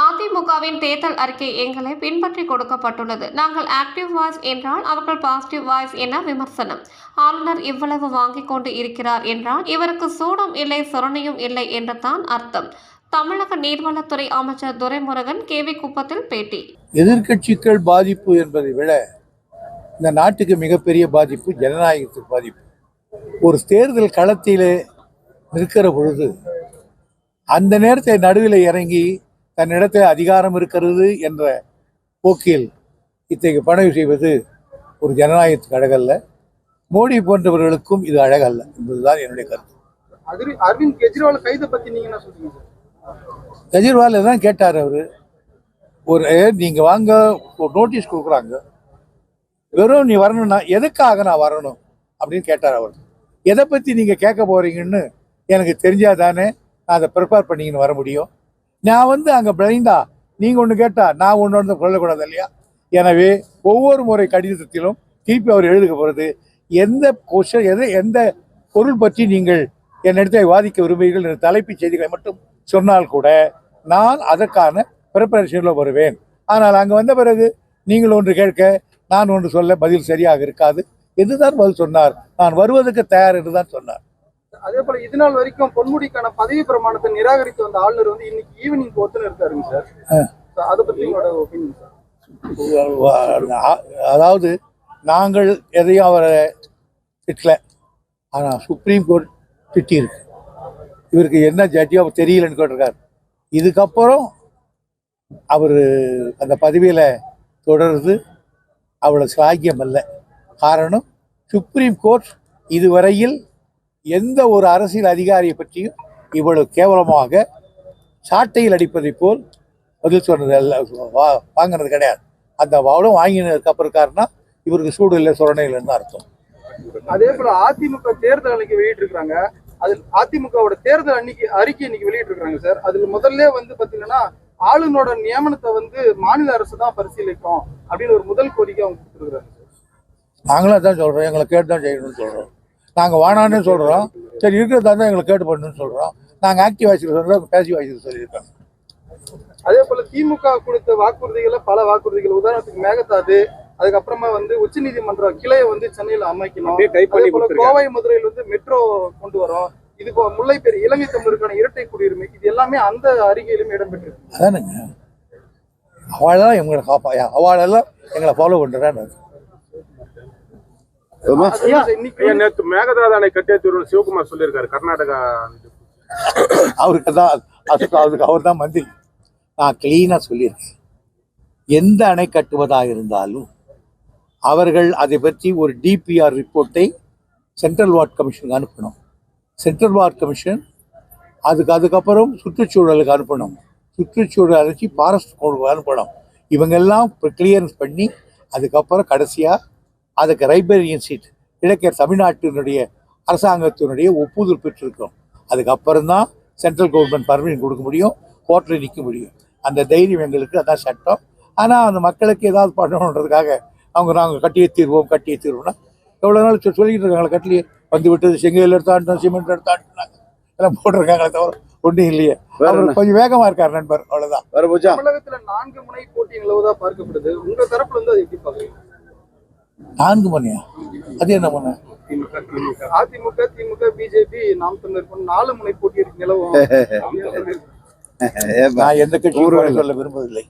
அதிமுகவின் தேர்தல் அறிக்கை எங்களை பின்பற்றி கொடுக்கப்பட்டுள்ளது. நாங்கள் ஆக்டிவ் வாய்ஸ் என்றால் அவர்கள் பாசிட்டிவ் வாய்ஸ் என விமர்சனம். ஆளுநர் இவ்வளவு வாங்கிக் கொண்டு இருக்கிறார் என்றால் இவருக்கு சூடும் இல்லை சொரணையும் இல்லை என்று தான் அர்த்தம். தமிழக நீர்வளத்துறை அமைச்சர் துரைமுருகன் கேவி குப்பத்தில் பேட்டி. எதிர்க்கட்சிகள் பாதிப்பு என்பதை விட இந்த நாட்டுக்கு மிகப்பெரிய பாதிப்பு ஜனநாயகத்துக்கு பாதிப்பு. ஒரு தேர்தல் களத்திலே நிற்கிற பொழுது அந்த நேரத்தை நடுவில் இறங்கி தன்னிடத்தில் அதிகாரம் இருக்கிறது என்ற போக்கில் இத்தகைய பணம் செய்வது ஒரு ஜனநாயகத்துக்கு அழகல்ல. மோடி போன்றவர்களுக்கும் இது அழகல்ல என்பதுதான் என்னுடைய கருத்து. அரவிந்த் கெஜ்ரிவால் கைதை பத்தி நீங்க என்ன சொல்றீங்க கெஜ்ரிவால் தான் கேட்டார் அவர். ஒரு நீங்க வாங்க ஒரு நோட்டீஸ் கொடுக்குறாங்க. வெறும் நீ வரணும்னா எதுக்காக நான் வரணும் அப்படின்னு கேட்டார் அவர். எதை பத்தி நீங்க கேட்க போறீங்கன்னு எனக்கு தெரிஞ்சாதானே நான் அதை ப்ரிப்பேர் பண்ணிக்கின்னு வர முடியும். நான் வந்து அங்கே பிளைண்டா நீங்கள் ஒன்று கேட்டால் நான் ஒன்று வந்து சொல்லக்கூடாது இல்லையா? எனவே ஒவ்வொரு முறை கடிதத்திலும் திருப்பி அவர் எழுதுக போகிறது எந்த கொஷன் எது எந்த பொருள் பற்றி நீங்கள் என்னிடத்தை வாதிக்க விரும்புகிறீர்கள் என்ற தலைப்புச் செய்திகளை மட்டும் சொன்னால் கூட நான் அதற்கான ப்ரிப்பரேஷனில் வருவேன். ஆனால் அங்கே வந்த பிறகு நீங்கள் ஒன்று கேட்க நான் ஒன்று சொல்ல பதில் சரியாக இருக்காது. இதுதான் பதில் சொன்னார். நான் வருவதற்கு தயார் என்று தான் சொன்னார். அதே போல இது நாள் வரைக்கும் பொன்முடிக்கான பதவி பிரமாணத்தை நிராகரித்து வந்த ஆளுநர் வந்து இன்னைக்கு ஈவினிங் ஒத்துன்னு இருக்காருங்க சார். அதை பத்தி உங்களோட ஒப்பீனியன் சார் அதாவது நாங்கள் எதையும் அவரை திட்டல. ஆனால் சுப்ரீம் கோர்ட் திட்டியிருக்கு. இவருக்கு என்ன ஜட்ஜியோ அவர் தெரியலன்னு கேட்டிருக்காரு. இதுக்கப்புறம் அவர் அந்த பதவியில் தொடர்றது அவ்வளோ சாக்கியம் அல்ல காரணம் சுப்ரீம் கோர்ட் இதுவரையில் எந்த ஒரு அரசியல் அதிகாரியை பற்றியும் இவ்வளவு கேவலமாக சாட்டையில் அடிப்பதைப் போல் பதில் சொன்னது வா- வாங்கினது கிடையாது. அந்த அவளும் வாங்கினதுக்கு அப்புறம் இருக்காருன்னா இவருக்கு சூடு இல்லை சொரணை இல்லைன்னு அர்த்தம். அதே போல அதிமுக தேர்தல் அன்னைக்கு வெளியிட்டு இருக்காங்க அதில் அதிமுகவோட தேர்தல் அன்னைக்கு அறிக்கை இன்னைக்கு வெளியிட்டு இருக்காங்க சார். அதுல முதல்ல வந்து பாத்தீங்கன்னா ஆளுநரோட நியமனத்தை வந்து மாநில அரசு தான் பரிசீலிக்கும் அப்படின்னு ஒரு முதல் கோரிக்கை அவங்க கொடுத்துருக்காங்க நாங்களும் அதான் சொல்கிறோம் எங்களை கேட்டு தான் செய்யணும்னு சொல்கிறோம் நாங்கள் வேணான்னு சொல்கிறோம் சரி இருக்கிறதா தான் எங்களை கேட்டு பண்ணணும்னு சொல்கிறோம் நாங்கள் ஆக்டிவ் வாய்ஸில் சொல்கிறோம் பேசிவ் வாய்ஸில் சொல்லியிருக்கோம் அதே போல திமுக கொடுத்த வாக்குறுதிகளை பல வாக்குறுதிகள். உதாரணத்துக்கு மேகதாது அதுக்கப்புறமா வந்து உச்சநீதிமன்ற கிளையை வந்து சென்னையில அமைக்கணும். அப்படியே டைப் பண்ணி அதே போல கோவை மதுரையில் வந்து மெட்ரோ கொண்டு வரோம். இது போ- முல்லை பெரு இலங்கை தமிழருக்கான இரட்டை குடியுரிமை. இது எல்லாமே அந்த அறிக்கையிலும் இடம்பெற்றிருக்கு. அதானுங்க. அவளெல்லாம் எங்களை காப்பா அவளெல்லாம் எங்களை ஃபாலோ பண்ணுறான்னு நேத்து மேகதாது அணை கட்டியத்தூர் சிவகுமார் சொல்லியிருக்காரு கர்நாடகா அவருக்கு தான் அதுக்கு அதுக்கு அவர் தான் மந்திரி. நான் க்ளீனாக சொல்லியிருக்கேன். எந்த அணை கட்டுவதாக இருந்தாலும் அவர்கள் அதை பற்றி ஒரு டிபிஆர் ரிப்போர்ட்டை சென்ட்ரல் வார்ட் கமிஷனுக்கு அனுப்பணும். சென்ட்ரல் வார்ட் கமிஷன் அதுக்கு அதுக்கப்புறம் சுற்றுச்சூழலுக்கு அனுப்பணும். சுற்றுச்சூழல் அழைச்சி ஃபாரஸ்ட் அனுப்பணும். இவங்கெல்லாம் இப்போ கிளியரன்ஸ் பண்ணி அதுக்கப்புறம் கடைசியாக அதுக்கு ரைபேரியன் சீட் கிழக்கே தமிழ்நாட்டினுடைய அரசாங்கத்தினுடைய ஒப்புதல் பெற்றிருக்கிறோம். அதுக்கப்புறம் தான் சென்ட்ரல் கவர்மெண்ட் பர்மிஷன் கொடுக்க முடியும் கோர்ட்டில் நிற்க முடியும். அந்த தைரியம் எங்களுக்கு அதான் சட்டம். ஆனால் அந்த மக்களுக்கு ஏதாவது பண்ணணுன்றதுக்காக அவங்க நாங்கள் கட்டியே தீர்வோம் கட்டியே தீர்வோம்னா எவ்வளோ நாள் சொல்லிக்கிட்டு இருக்காங்களே கட்டிலே வந்து விட்டது செங்கல் எடுத்தாண்டோம் சிமெண்ட் எடுத்தாண்டாங்க எல்லாம் போட்டிருக்காங்களே தவிர ஒன்றும் இல்லையே. அவர் கொஞ்சம் வேகமாக இருக்கார் நண்பர் அவ்வளோதான் வரபோச்சா தமிழகத்துல நான்கு முனை போட்டி நிலவுதா பார்க்கப்படுது. உங்க தரப்புல இருந்து அதை எப்படி பாக்குறீங்க நான்கு மணியா? அது என்ன பண்ண? அதிமுக திமுக பிஜேபி நாம் தமிழர் நாலு முனை போட்டி இருக்கு நிலவும் நான் எந்த கட்சியும் சொல்ல விரும்பவில்லை